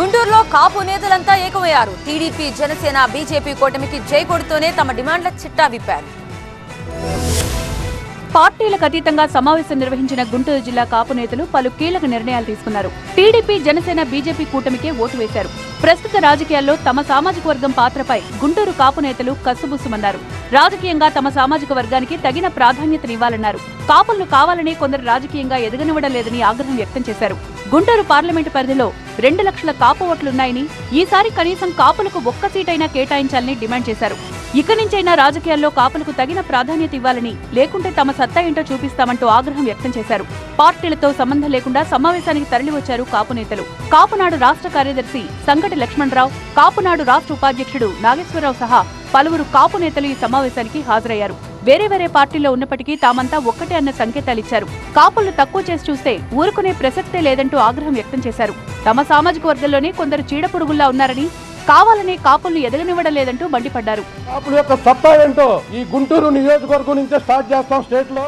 గుంటూరులో కాపు నేతలంతా ఏకమయ్యారు. TDP Janasena BJP కూటమికి జై కొడుతూనే తమ డిమాండ్ల చిట్టా విప్పారు. పార్టీలకు అతీతంగా సమావేశం నిర్వహించిన గుంటూరు జిల్లా కాపు నేతలు పలు కీలక నిర్ణయాలు తీసుకున్నారు. టీడీపీ జనసేన బీజేపీ కూటమికే ఓటు వేశారు. ప్రస్తుత రాజకీయాల్లో తమ సామాజిక వర్గం పాత్రపై గుంటూరు కాపు నేతలు కసుబుసుమన్నారు. రాజకీయంగా తమ సామాజిక వర్గానికి తగిన ప్రాధాన్యతనివ్వాలన్నారు. కాపులను కావాలని కొందరు రాజకీయంగా ఎదగనివ్వడం లేదని ఆగ్రహం వ్యక్తం చేశారు. గుంటూరు పార్లమెంటు పరిధిలో రెండు లక్షల కాపు ఓట్లున్నాయని ఈసారి కనీసం కాపులకు ఒక్క సీటైనా కేటాయించాలని డిమాండ్ చేశారు. ఇక నుంచైనా రాజకీయాల్లో కాపులకు తగిన ప్రాధాన్యత ఇవ్వాలని లేకుంటే తమ సత్తా ఏంటో చూపిస్తామంటూ ఆగ్రహం వ్యక్తం చేశారు. పార్టీలతో సంబంధం లేకుండా సమావేశానికి తరలివచ్చారు కాపు నేతలు. కాపునాడు రాష్ట్ర కార్యదర్శి సంగటి లక్ష్మణరావు కాపునాడు రాష్ట్ర ఉపాధ్యక్షుడు నాగేశ్వరరావు సహా పలువురు కాపు నేతలు ఈ సమావేశానికి హాజరయ్యారు. వేరే వేరే పార్టీలో ఉన్నప్పటికీ తామంతా ఒక్కటే అన్న సంకేతాలిచ్చారు కాపులను తక్కువ చేసి చూస్తే ఊరుకునే ప్రసక్తే లేదంటూ ఆగ్రహం వ్యక్తం చేశారు. తమ సామాజిక వర్గంలోనే కొందరు చీడపురుగుల్లా ఉన్నారని కావాలని కాపులను ఎదగనివ్వడం లేదంటూ మండిపడ్డారు. కాపుల యొక్క సత్తా ఏంటో ఈ గుంటూరు నియోజకవర్గం నుంచే స్టార్ట్ చేస్తాం స్టేట్లో